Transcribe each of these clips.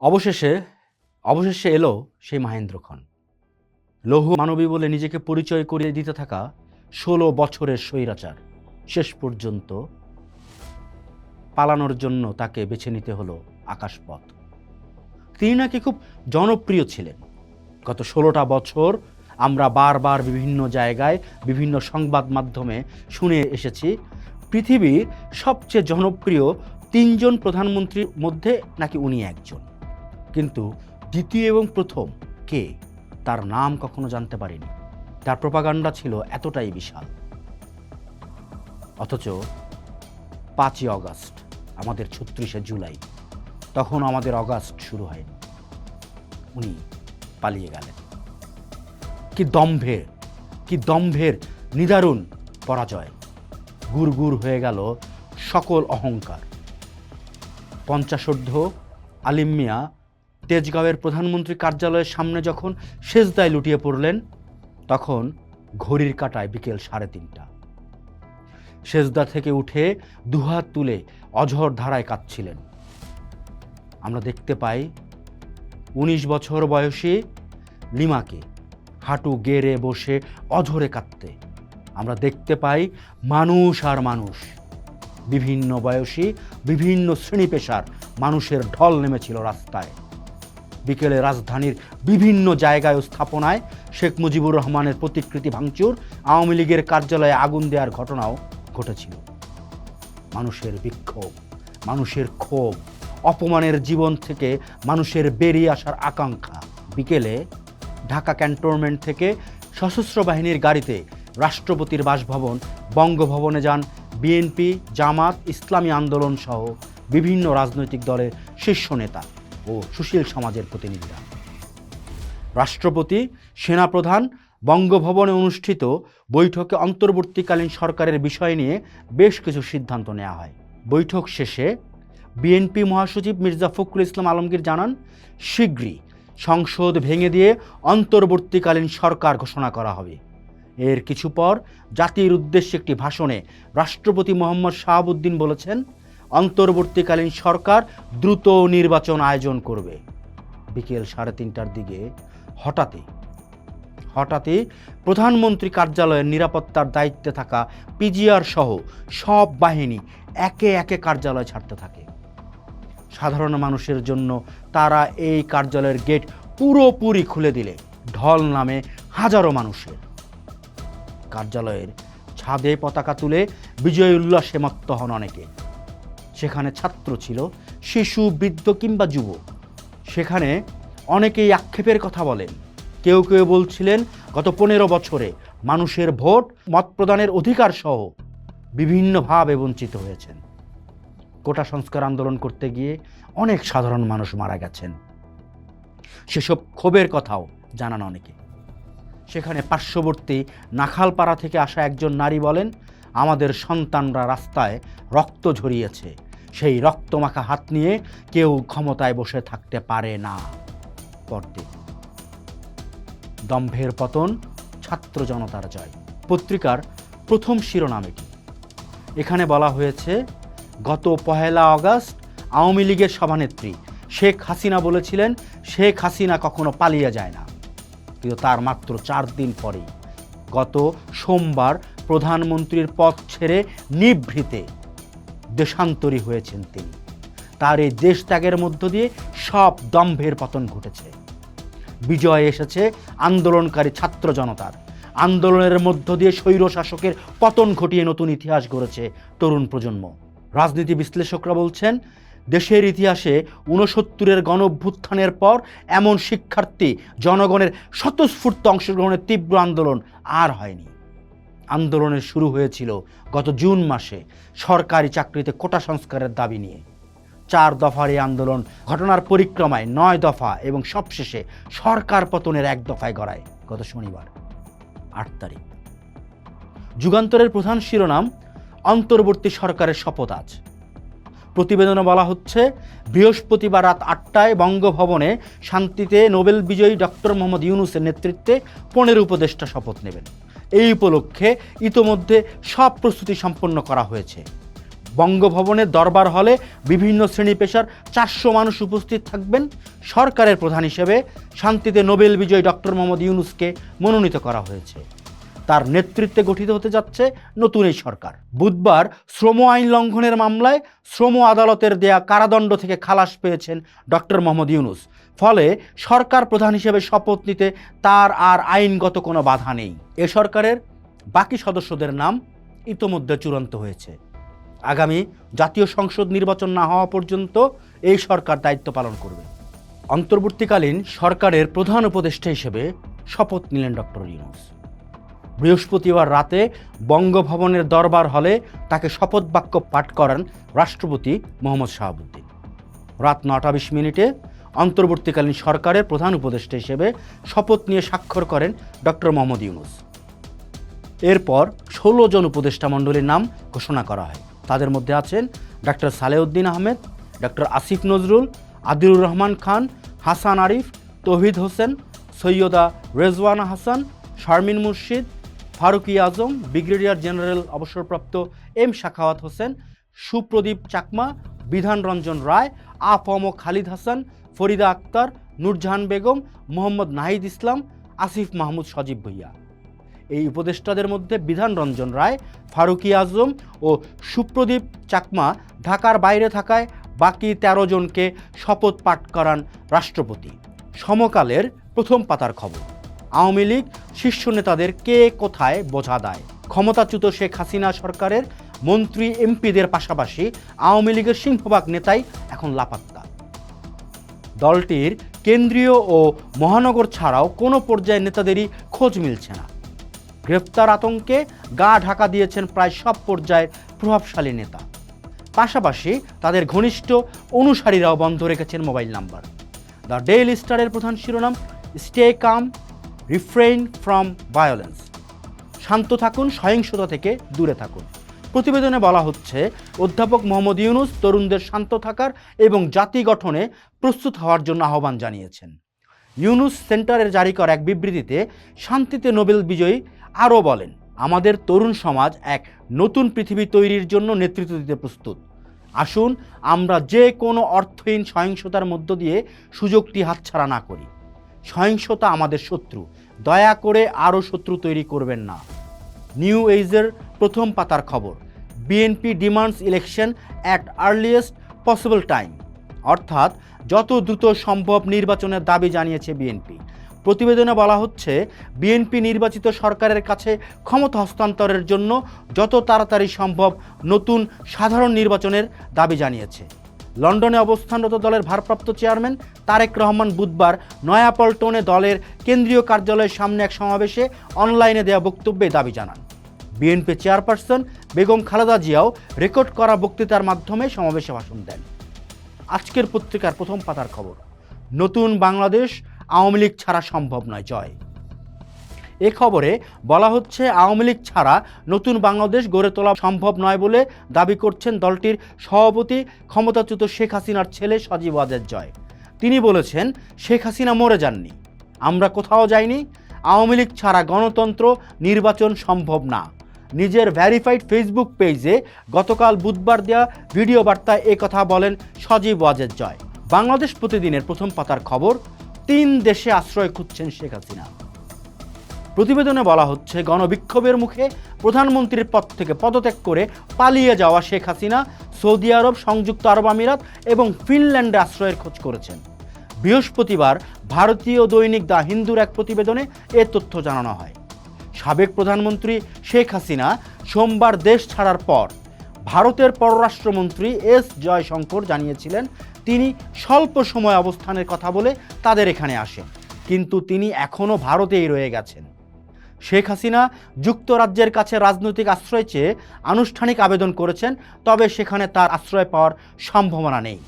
অবশেষে অবশেষে এলো সেই মাহেন্দ্র লৌহ মানবী বলে নিজেকে পরিচয় করিয়ে দিতে থাকা ষোলো বছরের স্বৈরাচার শেষ পর্যন্ত পালানোর জন্য তাকে বেছে নিতে হলো আকাশপথ। তিনি নাকি খুব জনপ্রিয় ছিলেন। গত ষোলোটা বছর আমরা বারবার বিভিন্ন জায়গায়, বিভিন্ন সংবাদ মাধ্যমে শুনে এসেছি পৃথিবীর সবচেয়ে জনপ্রিয় তিনজন প্রধানমন্ত্রীর মধ্যে নাকি উনি একজন। কিন্তু দ্বিতীয় এবং প্রথম কে তার নাম কখনো জানতে পারিনি। তার প্রপাগান্ডা ছিল এতটাই বিশাল। অথচ পাঁচই অগস্ট, আমাদের ছত্রিশে জুলাই, তখন আমাদের অগাস্ট শুরু হয়নি। উনি পালিয়ে গেলেন। কি দম্ভের কি দম্ভের নিদারুণ পরাজয়। গুড় গুড় হয়ে গেল সকল অহংকার। পঞ্চাশোর্ধ আলিম মিয়া তেজগাঁওয়ের প্রধানমন্ত্রী কার্যালয়ের সামনে যখন সেজদায় লুটিয়ে পড়লেন, তখন ঘড়ির কাটায় বিকেল সাড়ে তিনটা। সেজদা থেকে উঠে দুহাত তুলে অঝর ধারায় কাঁদছিলেন। আমরা দেখতে পাই উনিশ বছর বয়সী লিমাকে হাঁটু গেড়ে বসে অঝরে কাঁদতে। আমরা দেখতে পাই মানুষ আর মানুষ, বিভিন্ন বয়সী, বিভিন্ন শ্রেণি পেশার মানুষের ঢল নেমেছিল রাস্তায়। বিকেলে রাজধানীর বিভিন্ন জায়গায় স্থাপনায় শেখ মুজিবুর রহমানের প্রতিকৃতি ভাঙচুর, আওয়ামী লীগের কার্যালয়ে আগুন দেওয়ার ঘটনাও ঘটেছিল। মানুষের বিক্ষোভ, মানুষের ক্ষোভ, অপমানের জীবন থেকে মানুষের বেরিয়ে আসার আকাঙ্ক্ষা। বিকেলে ঢাকা ক্যান্টনমেন্ট থেকে সশস্ত্র বাহিনীর গাড়িতে রাষ্ট্রপতির বাসভবন, বঙ্গভবনে যান বিএনপি, জামাত, ইসলামী আন্দোলন সহ বিভিন্ন রাজনৈতিক দলের শীর্ষ নেতা। ও সুশীল সমাজের প্রতিনিধিরা। রাষ্ট্রপতি, সেনাপ্রধান, বঙ্গভবনে অনুষ্ঠিত বৈঠকে অন্তর্বর্তীকালীন সরকারের বিষয় নিয়ে বেশ কিছু সিদ্ধান্ত নেওয়া হয়। বৈঠক শেষে বিএনপি মহাসচিব মির্জা ফখরুল ইসলাম আলমগীর জানান শীঘ্রই সংসদ ভেঙে দিয়ে অন্তর্বর্তীকালীন সরকার ঘোষণা করা হবে। এর কিছু পর জাতির উদ্দেশ্যে একটি ভাষণে রাষ্ট্রপতি মোহাম্মদ শাহাবুদ্দিন বলেছেন অন্তর্বর্তীকালীন সরকার দ্রুত নির্বাচন আয়োজন করবে। বিকেল সাড়ে তিনটার দিকে হঠাৎই হঠাৎই প্রধানমন্ত্রী কার্যালয়ের নিরাপত্তার দায়িত্বে থাকা পিজিআর সহ সব বাহিনী একে একে কার্যালয় ছাড়তে থাকে। সাধারণ মানুষের জন্য তারা এই কার্যালয়ের গেট পুরোপুরি খুলে দিলে ঢল নামে হাজারো মানুষের। কার্যালয়ের ছাদে পতাকা তুলে বিজয় উল্লাসে মত্ত হন অনেকে। সেখানে ছাত্র ছিল, শিশু, বৃদ্ধ কিংবা যুব সেখানে অনেকেই আক্ষেপের কথা বলেন। কেউ কেউ বলছিলেন, গত পনেরো বছরে মানুষের ভোট, মত প্রদানের অধিকার সহ বিভিন্নভাবে বঞ্চিত হয়েছেন। কোটা সংস্কার আন্দোলন করতে গিয়ে অনেক সাধারণ মানুষ মারা গেছেন। সেসব ক্ষোভের কথাও জানান অনেকে। সেখানে পার্শ্ববর্তী নাখালপাড়া থেকে আসা একজন নারী বলেন, আমাদের সন্তানরা রাস্তায় রক্ত ঝরিয়েছে সেই রক্তমাখা হাত নিয়ে কেউ ক্ষমতায় বসে থাকতে পারে না। পরদিন। দম্ভের পতন, ছাত্র জনতার জয়। পত্রিকার প্রথম শিরোনাম এটি এখানে বলা হয়েছে, গত পহেলা আগস্ট আওয়ামী লীগের সভানেত্রী শেখ হাসিনা বলেছিলেন, শেখ হাসিনা কখনো পালিয়ে যায় না। কিন্তু তার মাত্র চার দিন পরেই, গত সোমবার প্রধানমন্ত্রীর পদ ছেড়ে নিভৃতে দেশান্তরী হয়েছেন তিনি। তার এই দেশ ত্যাগের মধ্য দিয়ে সব দম্ভের পতন ঘটেছে। বিজয় এসেছে আন্দোলনকারী ছাত্র জনতার। আন্দোলনের মধ্য দিয়ে স্বৈর শাসকের পতন ঘটিয়ে নতুন ইতিহাস গড়েছে তরুণ প্রজন্ম। রাজনীতি বিশ্লেষকরা বলছেন, দেশের ইতিহাসে ঊনসত্তরের গণভ্যুত্থানের পর এমন শিক্ষার্থী জনগণের স্বতঃস্ফূর্ত অংশগ্রহণের তীব্র আন্দোলন আর হয়নি। আন্দোলনের শুরু হয়েছিল গত জুন মাসে সরকারি চাকরিতে কোটা সংস্কারের দাবি নিয়ে। চার দফার এই আন্দোলন ঘটনার পরিক্রমায় নয় দফা এবং সবশেষে সরকার পতনের এক দফায় গড়ায় গত শনিবার, আট তারিখ। যুগান্তরের প্রধান শিরোনাম, অন্তর্বর্তী সরকারের শপথ আজ। প্রতিবেদনে বলা হচ্ছে, বৃহস্পতিবার রাত আটটায় বঙ্গভবনে শান্তিতে নোবেল বিজয়ী ডক্টর মোহাম্মদ ইউনুসের নেতৃত্বে পনেরো উপদেষ্টা শপথ নেবেন। এই উপলক্ষে ইতোমধ্যে সব প্রস্তুতি সম্পন্ন করা হয়েছে। বঙ্গভবনের দরবার হলে বিভিন্ন শ্রেণি পেশার চারশো মানুষ উপস্থিত থাকবেন। সরকারের প্রধান হিসেবে শান্তিতে নোবেল বিজয়ী ডক্টর মোহাম্মদ ইউনুসকে মনোনীত করা হয়েছে। তার নেতৃত্বে গঠিত হতে যাচ্ছে নতুন এই সরকার। বুধবার শ্রম আইন লঙ্ঘনের মামলায় শ্রম আদালতের দেয়া কারাদণ্ড থেকে খালাস পেয়েছেন ডক্টর মোহাম্মদ ইউনুস। ফলে সরকার প্রধান হিসেবে শপথ নিতে তার আর আইনগত কোনো বাধা নেই। এ সরকারের বাকি সদস্যদের নাম ইতোমধ্যে চূড়ান্ত হয়েছে। আগামী জাতীয় সংসদ নির্বাচন না হওয়া পর্যন্ত এই সরকার দায়িত্ব পালন করবে। অন্তর্বর্তীকালীন সরকারের প্রধান উপদেষ্টা হিসেবে শপথ নিলেন ডক্টর ইউনুস। বৃহস্পতিবার রাতে বঙ্গভবনের দরবার হলে তাকে শপথ বাক্য পাঠ করান রাষ্ট্রপতি মোহাম্মদ শাহাবুদ্দিন। রাত নটা বিশ মিনিটে অন্তর্বর্তীকালীন সরকারের প্রধান উপদেষ্টা হিসেবে শপথ নিয়ে স্বাক্ষর করেন ডক্টর মোহাম্মদ ইউনুস। এরপর ষোলো জন উপদেষ্টা মণ্ডলীর নাম ঘোষণা করা হয়। তাদের মধ্যে আছেন doctor Saleuddin Ahmed, doctor Asif Nazrul Adilur Rahman Khan, Hasan Arif, Touhid Hossain, Syeda Rizwana Hasan, Sharmin Murshid, Faruki Azam, brigadier general অবসরপ্রাপ্ত এম শাখাওয়াত হোসেন, সুপ্রদীপ চাকমা বিধান রঞ্জন রায় আফম খালিদ হাসান ফরিদা আক্তার, নূরজাহান বেগম, মোহাম্মদ নাহিদ ইসলাম, আসিফ মাহমুদ সজীব ভুইয়া। এই উপদেষ্টাদের মধ্যে বিধান রঞ্জন রায়, ফারুকি আজম ও সুপ্রদীপ চাকমা ঢাকার বাইরে থাকায় বাকি ১৩ জনকে শপথ পাঠ করান রাষ্ট্রপতি। সমকালের প্রথম পাতার খবর। আওয়ামী লীগ শীর্ষ নেতাদের কে কোথায় বোঝা দেয়? ক্ষমতাচ্যুত শেখ হাসিনা সরকারের মন্ত্রী এমপিদের পাশাপাশি আওয়ামী লীগের সিংহভাগ নেতাই এখন লাপাত্তা। দলটির কেন্দ্রীয় ও মহানগর ছাড়াও কোনো পর্যায়ে নেতাদেরই খোঁজ মিলছে না। গ্রেফতার আতঙ্কে গা ঢাকা দিয়েছেন প্রায় সব পর্যায়ের প্রভাবশালী নেতা। পাশাপাশি তাদের ঘনিষ্ঠ অনুসারীরাও বন্ধ রেখেছেন মোবাইল নাম্বার। দ্য ডেইলি স্টারের প্রধান শিরোনাম, stay calm, refrain from violence. শান্ত থাকুন, সহিংসতা থেকে দূরে থাকুন। প্রতিবেদনে বলা হচ্ছে, অধ্যাপক মোহাম্মদ ইউনুস তরুণদের শান্ত থাকার এবং জাতি গঠনে প্রস্তুত হওয়ার জন্য আহ্বান জানিয়েছেন। ইউনুস সেন্টারের জারি করা এক বিবৃতিতে শান্তিতে নোবেল বিজয়ী আরও বলেন, আমাদের তরুণ সমাজ এক নতুন পৃথিবী তৈরির জন্য নেতৃত্ব দিতে প্রস্তুত। আসুন, আমরা যে কোনো অর্থহীন সহিংসতার মধ্য দিয়ে সুযোগটি হাতছাড়া না করি। সহিংসতা আমাদের শত্রু। দয়া করে আরও শত্রু তৈরি করবেন না। নিউ এইজের প্রথম পাতার খবর। BNP demands election at earliest possible time অর্থাৎ যত দ্রুত সম্ভব নির্বাচনের দাবি জানিয়েছে বিএনপি প্রতিবেদনে বলা হচ্ছে বিএনপি নির্বাচিত সরকারের কাছে ক্ষমতা হস্তান্তরের জন্য যত তাড়াতাড়ি সম্ভব নতুন সাধারণ নির্বাচনের দাবি জানিয়েছে। লন্ডনে অবস্থানরত দলের ভারপ্রাপ্ত চেয়ারম্যান তারেক রহমান বুধবার নয়াপল্টনে দলের কেন্দ্রীয় কার্যালয়ের সামনে এক সমাবেশে অনলাইনে দেওয়া বক্তব্যে দাবি জানান। বিএনপি চেয়ারপারসন বেগম খালেদা জিয়াও রেকর্ড করা বক্তৃতার মাধ্যমে সমাবেশে ভাষণ দেন। আজকের পত্রিকার প্রথম পাতার খবর, নতুন বাংলাদেশ আওয়ামী লীগ ছাড়া সম্ভব নয়, জয়। এ খবরে বলা হচ্ছে, আওয়ামী লীগ ছাড়া নতুন বাংলাদেশ গড়ে তোলা সম্ভব নয় বলে দাবি করছেন দলটির সভাপতি ক্ষমতাচ্যুত শেখ হাসিনার ছেলে সজীব ওয়াজেদ জয়। তিনি বলেছেন, শেখ হাসিনা মরে যাননি। আমরা কোথাও যাইনি। আওয়ামী লীগ ছাড়া গণতন্ত্র, নির্বাচন সম্ভব না। নিজের ভ্যারিফাইড ফেসবুক পেজে গতকাল বুধবার দেওয়া ভিডিও বার্তায় কথা বলেন সজীব ওয়াজেদ জয়। বাংলাদেশ প্রতিদিনের প্রথম পাতার খবর, তিন দেশে আশ্রয় খুঁজছেন শেখ হাসিনা। প্রতিবেদনে বলা হচ্ছে, গণবিক্ষোভের মুখে প্রধানমন্ত্রীর পদ থেকে পদত্যাগ করে পালিয়ে যাওয়া শেখ হাসিনা সৌদি আরব, সংযুক্ত আরব আমিরাত এবং ফিনল্যান্ডে আশ্রয়ের খোঁজ করেছেন। বৃহস্পতিবার ভারতীয় দৈনিক দ্য হিন্দুর এক প্রতিবেদনে এ তথ্য জানানো হয়। সাবেক প্রধানমন্ত্রী শেখ হাসিনা সোমবার দেশ ছাড়ার পর ভারতের পররাষ্ট্রমন্ত্রী এস জয়শঙ্কর জানিয়েছিলেন, তিনি স্বল্প সময় অবস্থানের কথা বলে তাদের এখানে আসেন। কিন্তু তিনি এখনও ভারতেই রয়ে গেছেন। শেখ হাসিনা যুক্তরাজ্যের কাছে রাজনৈতিক আশ্রয় চেয়ে আনুষ্ঠানিক আবেদন করেছেন, তবে সেখানে তার আশ্রয় পাওয়ার সম্ভাবনা নেই।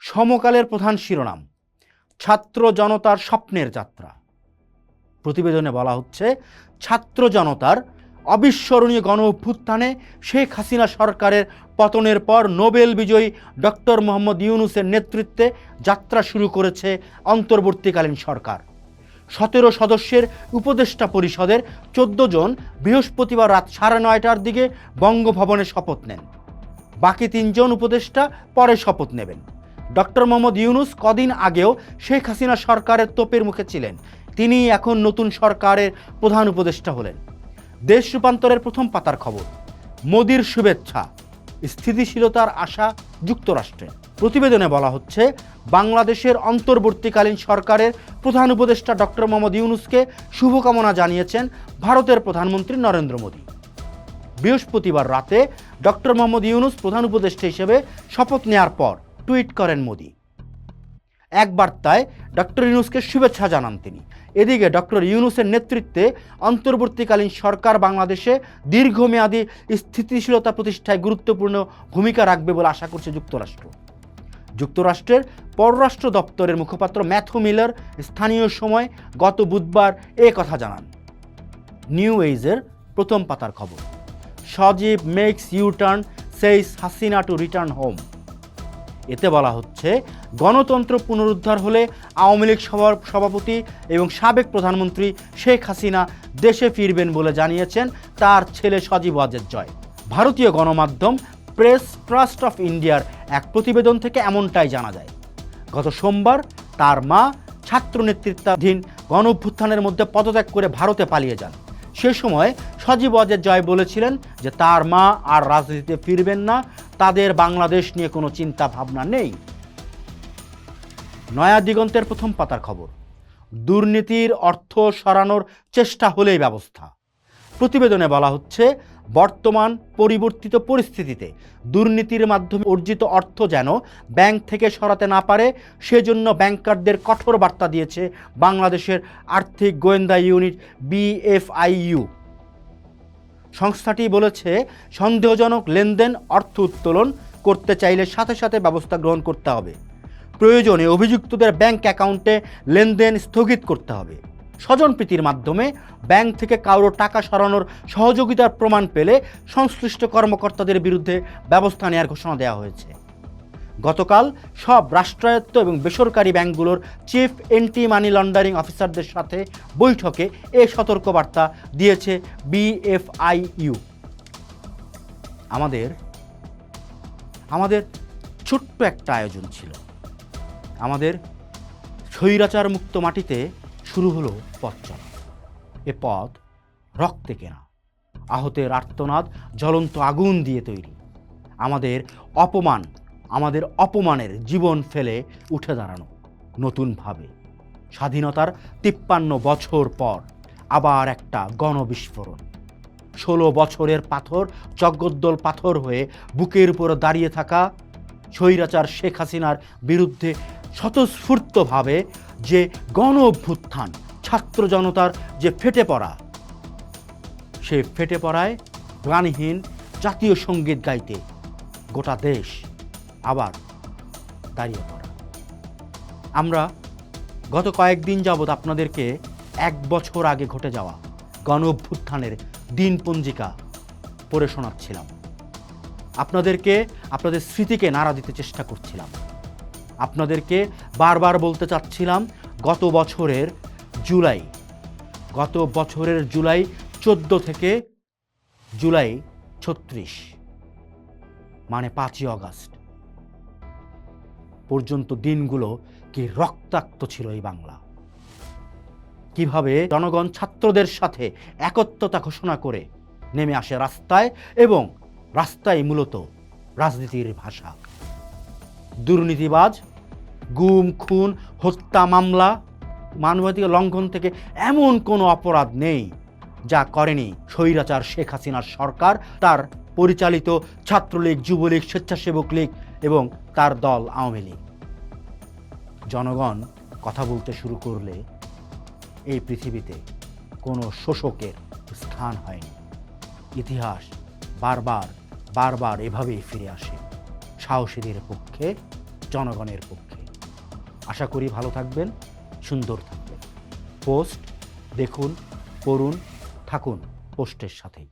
সমকালের প্রধান শিরোনাম, ছাত্র জনতার স্বপ্নের যাত্রা। প্রতিবেদনে বলা হচ্ছে, ছাত্র জনতার অবিস্মরণীয় গণ অভ্যুত্থানে শেখ হাসিনা সরকারের পতনের পর নোবেল বিজয়ী ডক্টর মোহাম্মদ ইউনুসের নেতৃত্বে যাত্রা শুরু করেছে অন্তর্বর্তীকালীন সরকার। সতেরো সদস্যের উপদেষ্টা পরিষদের চোদ্দ জন বৃহস্পতিবার রাত সাড়ে নয়টার দিকে বঙ্গভবনে শপথ নেন। বাকি তিনজন উপদেষ্টা পরে শপথ নেবেন। ডক্টর মোহাম্মদ ইউনুস কদিন আগেও শেখ হাসিনা সরকারের তোপের মুখে ছিলেন। তিনি এখন নতুন সরকারের প্রধান উপদেষ্টা হলেন। দেশ রূপান্তরের প্রথম পাতার খবর। মোদির শুভেচ্ছা, স্থিতিশীলতার আশা যুক্তরাষ্ট্রে। প্রতিবেদনে বলা হচ্ছে, বাংলাদেশের অন্তর্বর্তীকালীন সরকারের প্রধান উপদেষ্টা ডক্টর মোহাম্মদ ইউনুসকে শুভকামনা জানিয়েছেন ভারতের প্রধানমন্ত্রী নরেন্দ্র মোদী। বৃহস্পতিবার রাতে ডক্টর মোহাম্মদ ইউনুস প্রধান উপদেষ্টা হিসেবে শপথ নেয়ার পর টুইট করেন মোদী। এক বার্তায় ডক্টর ইউনুসকে শুভেচ্ছা জানান তিনি। এদিকে ডক্টর ইউনুসের নেতৃত্বে অন্তর্বর্তীকালীন সরকার বাংলাদেশে দীর্ঘমেয়াদী স্থিতিশীলতা প্রতিষ্ঠায় গুরুত্বপূর্ণ ভূমিকা রাখবে বলে আশা করছে যুক্তরাষ্ট্র। যুক্তরাষ্ট্রের পররাষ্ট্র দপ্তরের মুখপাত্র ম্যাথু মিলার স্থানীয় সময় গত বুধবার এ কথা জানান। নিউ এইজের প্রথম পাতার খবর। Sajeeb makes U turn says Hasina to return home. এতে বলা হচ্ছে, গণতন্ত্র পুনরুদ্ধার হলে আওয়ামী লীগ সভার সভাপতি এবং সাবেক প্রধানমন্ত্রী শেখ হাসিনা দেশে ফিরবেন বলে জানিয়েছেন তার ছেলে সজীব ওয়াজেদ জয়। ভারতীয় গণমাধ্যম প্রেস ট্রাস্ট অফ ইন্ডিয়ার এক প্রতিবেদন থেকে এমনটাই জানা যায়। গত সোমবার তার মা ছাত্র নেতৃত্বাধীন গণ অভ্যুত্থানের মধ্যে পদত্যাগ করে ভারতে পালিয়ে যান। সে সময় সজীব অজয় জয় বলেছিলেন যে তার মা আর রাজনীতিতে ফিরবেন না তাদের বাংলাদেশ নিয়ে কোনো চিন্তা ভাবনা নেই। নয়া দিগন্তের প্রথম পাতার খবর। দুর্নীতির অর্থ সরানোর চেষ্টা হলেই ব্যবস্থা। প্রতিবেদনে বলা হচ্ছে, বর্তমান পরিবর্তিত পরিস্থিতিতে দুর্নীতির মাধ্যমে অর্জিত অর্থ যেন ব্যাংক থেকে সরাতে না পারে, সেজন্য ব্যাংকারদের কঠোর বার্তা দিয়েছে বাংলাদেশের আর্থিক গোয়েন্দা ইউনিট বিএফআইইউ। সংস্থাটি বলেছে, সন্দেহজনক লেনদেন, অর্থ উত্তোলন করতে চাইলে সাথে সাথে ব্যবস্থা গ্রহণ করতে হবে। প্রয়োজনে অভিযুক্তদের ব্যাংক অ্যাকাউন্টে লেনদেন স্থগিত করতে হবে। স্বজনপ্রীতির মাধ্যমে ব্যাংক থেকে কারও টাকা সরানোর সহযোগিতার প্রমাণ পেলে সংশ্লিষ্ট কর্মকর্তাদের বিরুদ্ধে ব্যবস্থা নেওয়ার ঘোষণা দেওয়া হয়েছে। গতকাল সব রাষ্ট্রায়ত্ত এবং বেসরকারি ব্যাংকগুলোর চিফ এন্টি মানি লন্ডারিং অফিসারদের সাথে বৈঠকে এ সতর্কবার্তা দিয়েছে বিএফআইইউ। আমাদের আমাদের ছোট্ট একটা আয়োজন ছিল। আমাদের স্বৈরাচার মুক্ত মাটিতে শুরু হলো পথ চলা। এ পথ রক্তে কেনা, আহতের আর্তনাদ জ্বলন্ত আগুন দিয়ে তৈরি। আমাদের অপমান আমাদের অপমানের জীবন ফেলে উঠে দাঁড়ানো, নতুনভাবে। স্বাধীনতার তিপ্পান্ন বছর পর আবার একটা গণবিস্ফোরণ। ষোলো বছরের পাথর, জগদ্দল পাথর হয়ে বুকের উপর দাঁড়িয়ে থাকা স্বৈরাচার শেখ হাসিনার বিরুদ্ধে স্বতঃস্ফূর্তভাবে যে গণ অভ্যুত্থান ছাত্র জনতার যে ফেটে পড়া, সে ফেটে পড়ায় প্রাণহীন জাতীয় সংগীত গাইতে গোটা দেশ। আবার দাঁড়িয়ে পড়া। আমরা গত কয়েকদিন যাবৎ আপনাদেরকে এক বছর আগে ঘটে যাওয়া গণ অভ্যুত্থানের দিনপঞ্জিকা পড়ে শোনাচ্ছিলাম। আপনাদেরকে, আপনাদের স্মৃতিকে নাড়া দিতে চেষ্টা করছিলাম। আপনাদেরকে বারবার বলতে চাচ্ছিলাম, গত বছরের জুলাই, গত বছরের জুলাই চোদ্দ থেকে জুলাই ছত্রিশ মানে পাঁচই অগাস্ট পর্যন্ত দিনগুলো কি রক্তাক্ত ছিল এই বাংলা? কীভাবে জনগণ ছাত্রদের সাথে একত্রতা ঘোষণা করে নেমে আসে রাস্তায় এবং রাস্তায় মূলত রাজনীতির ভাষা? দুর্নীতিবাজ, গুম, খুন, হত্যা, মামলা, মানবাধিকার লঙ্ঘন থেকে এমন কোনো অপরাধ নেই যা করেনি স্বৈরাচার শেখ হাসিনার সরকার, তার পরিচালিত ছাত্রলীগ, যুবলীগ, স্বেচ্ছাসেবক লীগ এবং তার দল আওয়ামী লীগ। জনগণ কথা বলতে শুরু করলে এই পৃথিবীতে কোনো শোষকের স্থান হয়নি। ইতিহাস বারবার বারবার এভাবেই ফিরে আসে, সাহসীদের পক্ষে, জনগণের পক্ষে। আশা করি ভালো থাকবেন, সুন্দর থাকবেন। পোস্ট দেখুন, পড়ুন, থাকুন, পোস্টের সাথেই।